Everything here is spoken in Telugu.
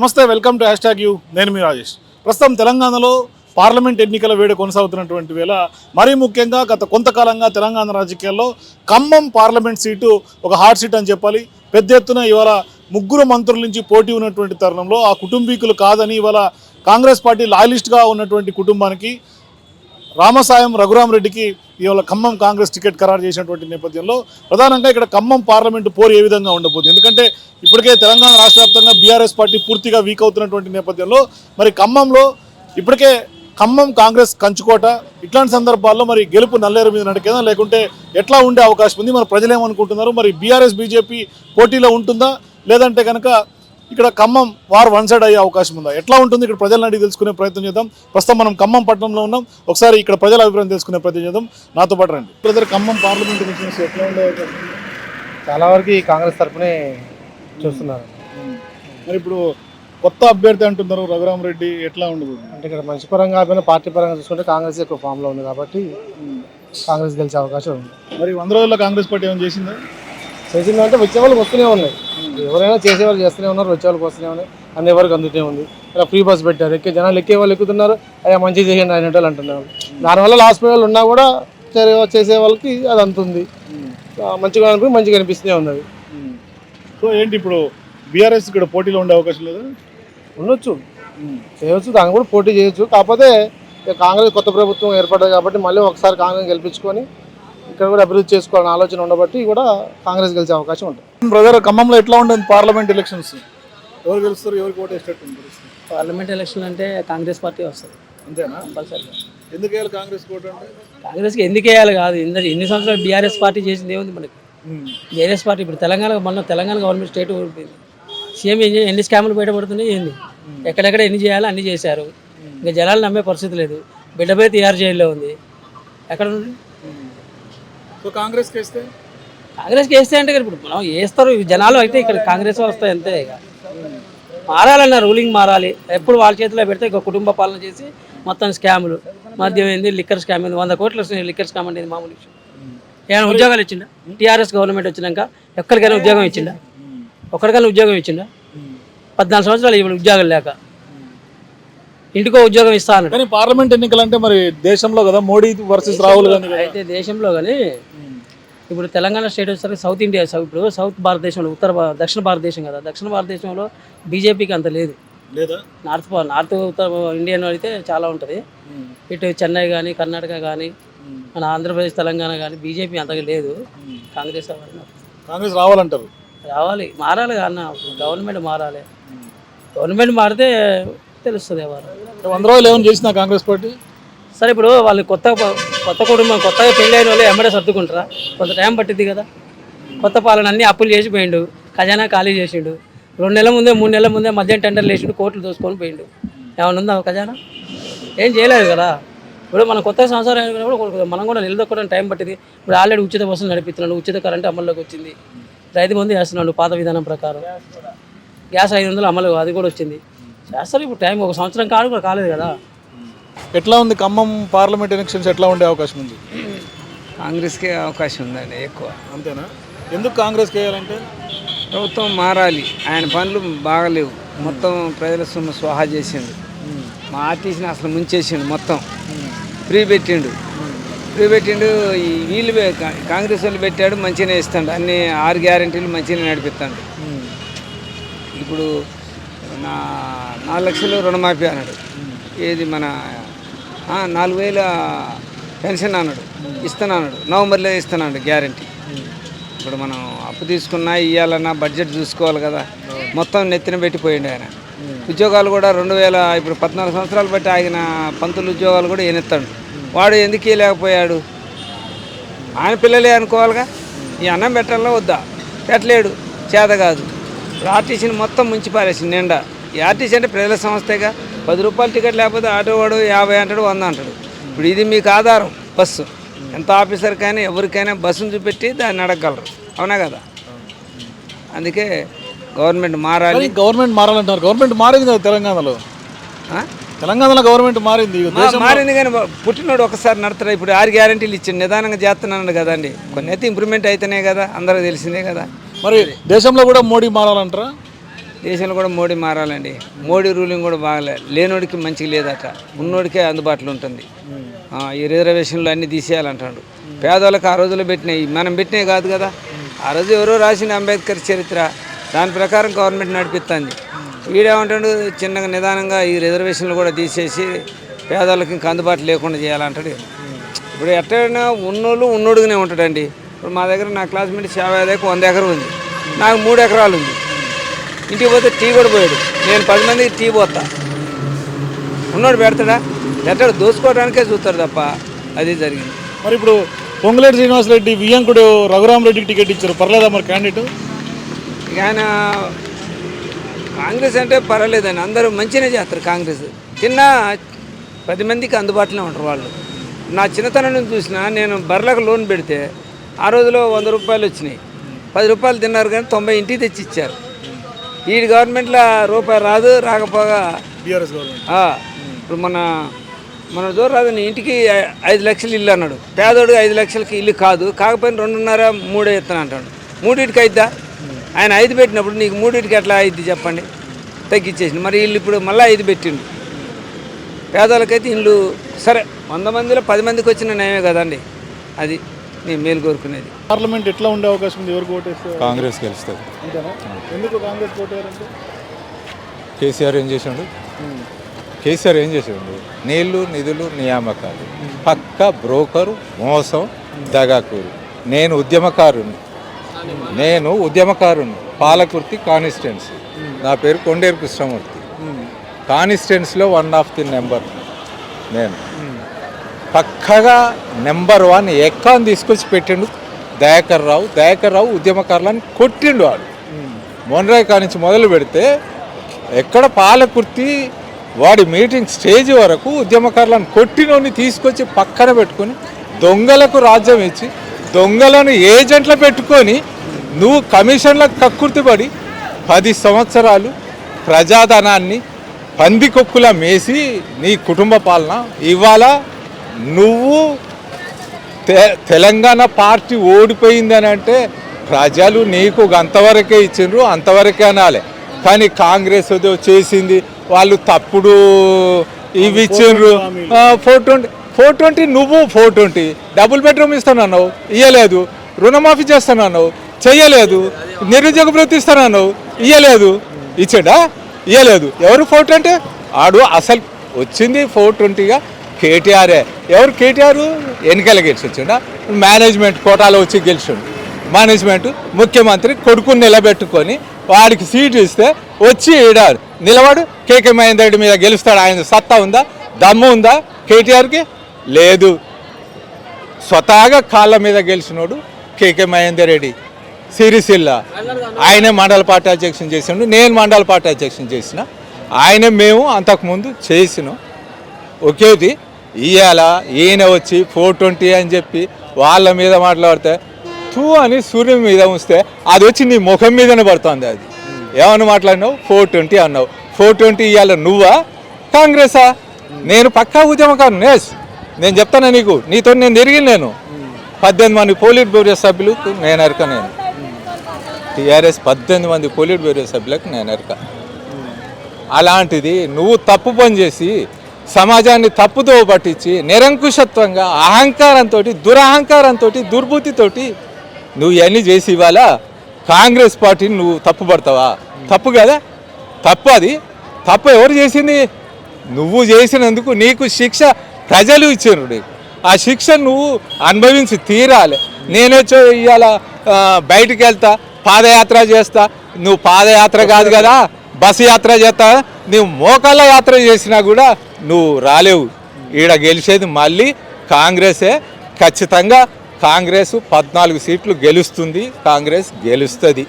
నమస్తే welcome to hashtag you. నేను మీ రాజేష్. ప్రస్తుతం తెలంగాణలో పార్లమెంట్ ఎన్నికల వేడి కొనసాగుతున్నటువంటి వేళ మరీ ముఖ్యంగా గత కొంతకాలంగా తెలంగాణ రాజకీయాల్లో ఖమ్మం పార్లమెంట్ సీటు ఒక హాట్ సీట్ అని చెప్పాలి. పెద్ద ఎత్తున ఇవాళ ముగ్గురు మంత్రుల నుంచి పోటీ ఉన్నటువంటి తరుణంలో ఆ కుటుంబీకులు కాదని ఇవాళ కాంగ్రెస్ పార్టీ లాయలిస్ట్గా ఉన్నటువంటి కుటుంబానికి రామసాయం రఘురామరెడ్డికి ఇవాళ ఖమ్మం కాంగ్రెస్ టికెట్ ఖరారు చేసినటువంటి నేపథ్యంలో ప్రధానంగా ఇక్కడ ఖమ్మం పార్లమెంటు పోరు ఏ విధంగా ఉండబోతుంది? ఎందుకంటే ఇప్పటికే తెలంగాణ రాష్ట్ర వ్యాప్తంగా బీఆర్ఎస్ పార్టీ పూర్తిగా వీక్ అవుతున్నటువంటి నేపథ్యంలో మరి ఖమ్మంలో ఇప్పటికే ఖమ్మం కాంగ్రెస్ కంచుకోట ఇట్లాంటి సందర్భాల్లో మరి గెలుపు నల్లేరు మీద నడికేదా? లేకుంటే ఎట్లా ఉండే అవకాశం ఉంది? మరి ప్రజలు ఏమనుకుంటున్నారు మరి బీఆర్ఎస్ బీజేపీ పోటీలో ఉంటుందా? లేదంటే కనుక ఇక్కడ ఖమ్మం వార్ వన్ సైడ్ అయ్యే అవకాశం ఉందా? ఎట్లా ఉంటుంది? ఇక్కడ ప్రజలను అడిగి తెలుసుకునే ప్రయత్నం చేద్దాం. ప్రస్తుతం మనం ఖమ్మం పట్టణంలో ఉన్నాం. ఒకసారి ఇక్కడ ప్రజల అభిప్రాయం తెలుసుకునే ప్రయత్నం చేద్దాం. నాతో పాటు రండి. బ్రదర్ ఖమ్మం పార్లమెంట్ ఎలక్షన్స్ ఎట్లా ఉండే? చాలా వరకు ఈ కాంగ్రెస్ తరఫునే చూస్తున్నారు. మరి ఇప్పుడు కొత్త అభ్యర్థి అంటున్నారు రఘురామరెడ్డి ఎట్లా ఉండబోతుంది అంటే ఇక్కడ మంచి పరంగా పార్టీ పరంగా చూసుకుంటే కాంగ్రెస్ ఎక్కువ ఫామ్లో ఉంది కాబట్టి కాంగ్రెస్ గెలిచే అవకాశం ఉంది. మరి వంద రోజుల్లో కాంగ్రెస్ పార్టీ ఏమైనా చేసిందా? చేసింది అంటే వచ్చే వాళ్ళకి వస్తూనే ఉన్నాయి. ఎవరైనా చేసే వాళ్ళు చేస్తూనే ఉన్నారు వచ్చే వాళ్ళకి వస్తూనే ఉన్నాయి. అన్ని ఎవరికి అందుతూనే ఉంది. ఇలా ఫ్రీ బస్ పెట్టారు. ఎక్కే జనాలు ఎక్కే వాళ్ళు ఎక్కుతున్నారు. అయ్యా మంచిగా చేయండి ఆయన వాళ్ళు అంటున్నారు. దానివల్ల లాస్ట్ వాళ్ళు ఉన్నా కూడా చేసే వాళ్ళకి అది అంతుంది. మంచిగా అనిపి మంచిగా అనిపిస్తూనే ఉన్నది. సో ఏంటి ఇప్పుడు బీఆర్ఎస్ ఇక్కడ పోటీలో ఉండే అవకాశం లేదు? ఉండొచ్చు. చేయొచ్చు దాన్ని కూడా పోటీ చేయొచ్చు. కాకపోతే ఇక కాంగ్రెస్ కొత్త ప్రభుత్వం ఏర్పడ్డది కాబట్టి మళ్ళీ ఒకసారి కాంగ్రెస్ గెలిపించుకొని ఇక్కడ కూడా అభివృద్ధి చేసుకోవాలని ఆలోచన ఉండబట్టి కూడా కాంగ్రెస్ గెలిచే అవకాశం ఉంటుంది. బ్రదర్ ఖమ్మంలో ఎట్లా ఉంటుంది పార్లమెంట్ ఎలక్షన్స్ ఎవరు గెలుస్తారు ఎవరికి ఓటు వేసేటట్టు? పార్లమెంట్ ఎలక్షన్ అంటే కాంగ్రెస్ పార్టీ వస్తుంది. అంతేనా? కంపల్సరీగా ఎందుకు వేయాలి కాంగ్రెస్ కాంగ్రెస్కి ఎందుకు వేయాలి కాదు. ఇంత ఎన్ని సంవత్సరాలు బీఆర్ఎస్ పార్టీ చేసింది ఏముంది మనకి? బీఆర్ఎస్ పార్టీ ఇప్పుడు తెలంగాణ మన తెలంగాణ గవర్నమెంట్ స్టేట్ ఓడిపోయింది. సీఎం ఎన్ని స్కాములు బయటపడుతున్నాయి ఏంది? ఎక్కడెక్కడ ఎన్ని చేయాలో అన్ని చేశారు. ఇంకా జనాలు నమ్మే పరిస్థితి లేదు. బిడ్డపై తీఆర్ జైల్లో ఉంది. ఎక్కడ ఉంది? సో కాంగ్రెస్కి వేస్తే? కాంగ్రెస్కి వేస్తే అంటే ఇప్పుడు మనం వేస్తారు జనాలు అయితే ఇక్కడ కాంగ్రెస్ వస్తాయి అంతే ఇక. మారాలన్న రూలింగ్ మారాలి. ఎప్పుడు వాళ్ళ చేతిలో పెడితే ఇక కుటుంబ పాలన చేసి మొత్తం స్కాములు. మద్యం ఏంది లిక్కర్ స్కామ్ ఏంది వంద కోట్లు వస్తున్నాయి లిక్కర్ స్కామ్ అంటే ఇది మామూలు విషయం. ఏమైనా ఉద్యోగాలు ఇచ్చిండా? టీఆర్ఎస్ గవర్నమెంట్ వచ్చినాక ఎక్కడికైనా ఉద్యోగం ఇచ్చిండా? ఒక్కడికైనా ఉద్యోగం ఇచ్చిండా? పద్నాలుగు సంవత్సరాలు ఇప్పుడు ఉద్యోగాలు లేక. ఇంటికో ఉద్యోగం ఇస్తా అన్నాడు. కానీ పార్లమెంట్ ఎన్నికలు అంటే మరి దేశంలో కదా మోడీ వర్సెస్ రాహుల్ గాంధీ. అయితే దేశంలో కానీ ఇప్పుడు తెలంగాణ స్టేట్ వచ్చేసరికి సౌత్ ఇండియా సౌ- ఇప్పుడు సౌత్ భారతదేశంలో ఉత్తర దక్షిణ భారతదేశం కదా. దక్షిణ భారతదేశంలో బీజేపీకి అంత లేదు. లేదా? నార్త్ నార్త్ ఉత్తర ఇండియన్ అయితే చాలా ఉంటుంది. ఇటు చెన్నై కానీ కర్ణాటక కానీ మన ఆంధ్రప్రదేశ్ తెలంగాణ కానీ బీజేపీ అంతగా లేదు. కాంగ్రెస్ కాంగ్రెస్ రావాలంటారు. రావాలి. మారాలి అన్న. గవర్నమెంట్ మారాలి. గవర్నమెంట్ మారితే తెలుస్తుంది ఎవరు? వంద రోజులు ఏమైనా చేసిందా కాంగ్రెస్ పార్టీ? సరే ఇప్పుడు వాళ్ళు కొత్త కొత్త కుటుంబం కొత్తగా పెళ్ళి అయిన వాళ్ళు ఎమ్మడే సర్దుకుంటారా? కొంత టైం పట్టింది కదా. కొత్త పాలన అన్ని అప్పులు చేసి పోయిండు ఖజానా ఖాళీ చేసిండు. రెండు నెలల ముందే మూడు నెలల ముందే మద్యం టెండర్లు వేసిండు కోట్లు దోసుకొని పోయిండు. ఏమైనా ఉందా ఖజానా? ఏం చేయలేదు కదా. ఇప్పుడు మన కొత్త సంవత్సరం కొంచెం మనం కూడా నిలదొక్కడానికి టైం పట్టింది ఇప్పుడు ఆల్రెడీ ఉచిత బస్సులు నడిపిస్తున్నాడు ఉచిత కరెంట్ అమల్లోకి వచ్చింది. రైతు మంది చేస్తున్నాడు పాత విధానం ప్రకారం. గ్యాస్ ఐదు వందలు అమలు అది కూడా వచ్చింది. చేస్తారు. ఇప్పుడు టైం ఒక సంవత్సరం కాదు కూడా కాలేదు కదా. ఎట్లా ఉంది ఖమ్మం పార్లమెంట్ ఎలక్షన్స్ ఎట్లా ఉండే అవకాశం ఉంది? కాంగ్రెస్కే అవకాశం ఉందండి ఎక్కువ. అంతేనా? ఎందుకు కాంగ్రెస్కి వేయాలంటే? ప్రభుత్వం మారాలి. ఆయన పనులు బాగలేవు. మొత్తం ప్రజల సొమ్ము స్వాహా చేసిండు. మా ఆర్టీసీని అసలు ముంచేసిండు మొత్తం. ఫ్రీ పెట్టిండు. ఫ్రీ పెట్టిండు ఈ వీళ్ళు పె- కా- కాంగ్రెస్ వాళ్ళు పెట్టాడు మంచిగానే ఇస్తాడు. అన్ని ఆరు గ్యారెంటీలు మంచిగానే నడిపిస్తాడు. ఇప్పుడు నాలుగు లక్షలు రుణమాఫీ అన్నాడు. ఏది మన నాలుగు వేల పెన్షన్ అన్నాడు. ఇస్తాను అన్నాడు. నవంబర్లో ఇస్తాను గ్యారంటీ. ఇప్పుడు మనం అప్పు తీసుకున్నా ఇవ్వాలన్నా బడ్జెట్ చూసుకోవాలి కదా. మొత్తం నెత్తిన పెట్టిపోయిండు ఆయన. ఉద్యోగాలు కూడా రెండు వేల ఇప్పుడు పద్నాలుగు సంవత్సరాలు బట్టి ఆగిన పంతులు ఉద్యోగాలు కూడా ఈయనెత్తాడు. వాడు ఎందుకు లేకపోయాడు ఆయన పిల్లలే అనుకోవాలిగా. ఈ అన్నం పెట్టాలా వద్దా? పెట్టలేడు. చేత కాదు. ఇప్పుడు ఆర్టీసీని మొత్తం ముంచి పారేసింది నిండా. ఆర్టీసీ అంటే ప్రజల సంస్థేగా. పది రూపాయలు టికెట్ లేకపోతే ఆటో వాడు యాభై అంటాడు వంద అంటాడు. ఇప్పుడు ఇది మీకు ఆధారం బస్సు. ఎంత ఆఫీసర్కైనా ఎవరికైనా బస్సును చూపెట్టి దాన్ని అడగగలరు. అవునా కదా? అందుకే గవర్నమెంట్ మారాలి. గవర్నమెంట్ మారాలంటారు గవర్నమెంట్ మారింది కదా తెలంగాణలో? తెలంగాణలో గవర్నమెంట్ మారింది. మారింది కానీ పుట్టినోడు ఒకసారి నడతాడు ఇప్పుడు ఆరు గ్యారంటీలు ఇచ్చిండు. నిదానంగా చేస్తున్నాడు కదండి కొన్ని అయితే ఇంప్రూవ్మెంట్ అయితేనే కదా అందరికి తెలిసిందే కదా. మరి దేశంలో కూడా మోడీ మారాలంటారా? దేశంలో కూడా మోడీ మారాలండి. మోడీ రూలింగ్ కూడా బాగలే లేనోడికి మంచిగా లేదట. ఉన్నోడికే అందుబాటులో ఉంటుంది. ఈ రిజర్వేషన్లు అన్నీ తీసేయాలంటాడు. పేదవాళ్ళకి ఆ రోజుల్లో పెట్టినాయి మనం పెట్టినవి కాదు కదా. ఆ రోజు ఎవరో రాసిన అంబేద్కర్ చరిత్ర. దాని ప్రకారం గవర్నమెంట్ నడిపిస్తుంది వీడేమంటాడు చిన్నగా నిదానంగా ఈ రిజర్వేషన్లు కూడా తీసేసి పేదవాళ్ళకి ఇంకా అందుబాటు లేకుండా చేయాలంటాడు. ఇప్పుడు ఎట్టైనా ఉన్నోళ్ళు ఉన్నోడుగానే ఉంటాడండి. ఇప్పుడు మా దగ్గర నా క్లాస్మేట్ యాభై దగ్గర వంద ఎకరం ఉంది. నాకు మూడు ఎకరాలు ఉంది. ఇంటికి పోతే టీ కూడా పోయాడు. నేను పది మందికి టీ పోతా. ఉన్నోడు పెడతాడా? పెట్టాడు. దోసుకోవడానికే చూస్తాడు తప్ప అది జరిగింది. మరి ఇప్పుడు పొంగులేటి శ్రీనివాసరెడ్డి వియ్యంకుడు రఘురామ్ రెడ్డికి టికెట్ ఇచ్చారు. పర్లేదా మరి క్యాండిడేట్? ఆయన కాంగ్రెస్ అంటే పర్వాలేదండి. అందరూ మంచిగానే చేస్తారు కాంగ్రెస్. తిన్నా పది మందికి అందుబాటులో ఉంటారు వాళ్ళు. నా చిన్నతనం నుంచి చూసిన నేను బర్లకు లోన్ పెడితే ఆ రోజులో వంద రూపాయలు వచ్చినాయి. పది రూపాయలు తిన్నారు కానీ తొంభై ఇంటికి తెచ్చి ఇచ్చారు ఈ గవర్నమెంట్లో రూపాయి రాదు రాకపోగా బీఆర్ఎస్ గవర్నమెంట్ ఇప్పుడు మన మన జోరాదని ఇంటికి ఐ- ఐదు లక్షలు ఇల్లు అన్నాడు. పేదోడు ఐదు లక్షలకి ఇల్లు కాదు కాకపోయినా రెండున్నర మూడే ఇస్తాను అంటాడు. మూడింటికి అయిద్దా? ఆయన ఐదు పెట్టినప్పుడు నీకు మూడింటికి ఎట్లా అయిద్ది చెప్పండి? తగ్గించేసింది మరి ఇల్లు ఇప్పుడు మళ్ళీ ఐదు పెట్టిండు. పేదవాళ్ళకైతే ఇల్లు సరే వంద మందిలో పది మందికి వచ్చిన నయమే కదండి అది. నేను మేలు కోరుకునేది. పార్లమెంట్ ఎట్లా ఉండే అవకాశం ఉంది? ఎవరికి ఓటేస్తే కాంగ్రెస్ గెలుస్తుంది. అంతేనా? ఎందుకు కాంగ్రెస్ ఓటేయారంటే కేసీఆర్ ఏం చేసిండు? కేసీఆర్ ఏం చేసిండు? నీళ్ళు నిధులు నియామకాలు. పక్క బ్రోకరు మోసం దగాకూరు. నేను ఉద్యమకారుని నేను ఉద్యమకారుని పాలకుర్తి కాన్స్టిట్యున్సీ నా పేరు కొండేరు కృష్ణమూర్తి. కాన్స్టిట్యున్సీలో వన్ ఆఫ్ ది నెంబర్. నేను. పక్కగా నెంబర్ వన్ ఎక్కాన్ తీసుకొచ్చి పెట్టిండు దయాకర్ రావు. దయాకర్ రావు ఉద్యమకారులని కొట్టిండు వాడు మొన్రాయ్ నుంచి మొదలు పెడితే ఎక్కడ పాలకుర్తి వాడి మీటింగ్ స్టేజ్ వరకు ఉద్యమకారులను కొట్టినోని తీసుకొచ్చి పక్కన పెట్టుకొని దొంగలకు రాజ్యం ఇచ్చి దొంగలను ఏజెంట్లు పెట్టుకొని నువ్వు కమిషన్లకు కక్కుర్తిపడి పది సంవత్సరాలు ప్రజాధనాన్ని పందికొక్కుల మేసి నీ కుటుంబ పాలన ఇవాళ నువ్వు తెలంగాణ పార్టీ ఓడిపోయిందని అంటే ప్రజలు నీకు అంతవరకే ఇచ్చిండ్రు అంతవరకే అనాలి. కానీ కాంగ్రెస్ చేసింది వాళ్ళు తప్పుడు ఇవి ఇచ్చిండ్రు. ఫోర్ ట్వంటీ ఫోర్ ట్వంటీ నువ్వు ఫోర్ ట్వంటీ. డబుల్ బెడ్రూమ్ ఇస్తానన్నావు ఇయ్యలేదు. రుణమాఫీ చేస్తానన్నావు చెయ్యలేదు. నిరుద్యోగ వృత్తి ఇస్తానన్నావు ఇయ్యలేదు. ఇచ్చాడా? ఇయ్యలేదు. ఎవరు ఫోర్ ట్వంటీ? ఆడు అసలు వచ్చింది ఫోర్ ట్వంటీగా. కేటీఆరే ఎవరు కేటీఆర్? ఎన్నికల గెలిచి మేనేజ్మెంట్ కోటాలో వచ్చి గెలిచిండు. మేనేజ్మెంట్ ముఖ్యమంత్రి కొడుకుని నిలబెట్టుకొని వాడికి సీటు ఇస్తే వచ్చి ఈడ నిలబడు. కేకే మహేందర్ రెడ్డి మీద గెలుస్తాడు. ఆయన సత్తా ఉందా? దమ్ము ఉందా? కేటీఆర్కి? లేదు. స్వతహాగా కాళ్ళ మీద గెలిచినోడు కేకే మహేందర్ రెడ్డి. సిరిసిల్ల. ఆయనే మండల పార్టీ అధ్యక్షుని చేసిండు. నేను మండల పార్టీ అధ్యక్షుని చేసిన. ఆయన మేము అంతకుముందు చేసినాం. ఒకేది ఇవాళ ఈయన వచ్చి ఫోర్ ట్వంటీ అని చెప్పి వాళ్ళ మీద మాట్లాడితే తూ అని సూర్యుని మీద ఉంచితే అది వచ్చి నీ ముఖం మీదనే పడుతుంది అది. ఏమని మాట్లాడినావు? ఫోర్ ట్వంటీ అన్నావు. ఫోర్ ట్వంటీ ఇవాళ నువ్వా? కాంగ్రెసా? నేను పక్కా ఉద్యమకారు నేస్ నేను చెప్తాను నీకు? నీతో నేను తిరిగి నేను. పద్దెనిమిది మంది పోలిట్ బ్యూరో సభ్యులకు నేను ఎరక నేను. టీఆర్ఎస్ పద్దెనిమిది మంది పోలిట్ బ్యూరో సభ్యులకు నేను ఎరక. అలాంటిది నువ్వు తప్పు పని చేసి సమాజాన్ని తప్పుతో పట్టించి నిరంకుశత్వంగా అహంకారంతో దురహంకారంతో దుర్బుద్ధితోటి నువ్వు ఇవన్నీ చేసి ఇవాళ కాంగ్రెస్ పార్టీని నువ్వు తప్పుపడతావా తప్పు కదా? తప్పు అది. తప్పు ఎవరు చేసింది? నువ్వు చేసినందుకు నీకు శిక్ష ప్రజలు ఇచ్చారు నీకు. ఆ శిక్ష నువ్వు అనుభవించి తీరాలి. నేనొచ్చో ఇవాళ బయటికి వెళ్తా పాదయాత్ర చేస్తా. నువ్వు పాదయాత్ర కాదు కదా? బస్సు యాత్ర చేస్తా. నువ్వు మోకాళ్ళ యాత్ర చేసినా కూడా నువ్వు రాలేవు. ఈడ గెలిచేది మళ్ళీ కాంగ్రెసే. ఖచ్చితంగా కాంగ్రెస్ పద్నాలుగు సీట్లు గెలుస్తుంది. కాంగ్రెస్ గెలుస్తుంది.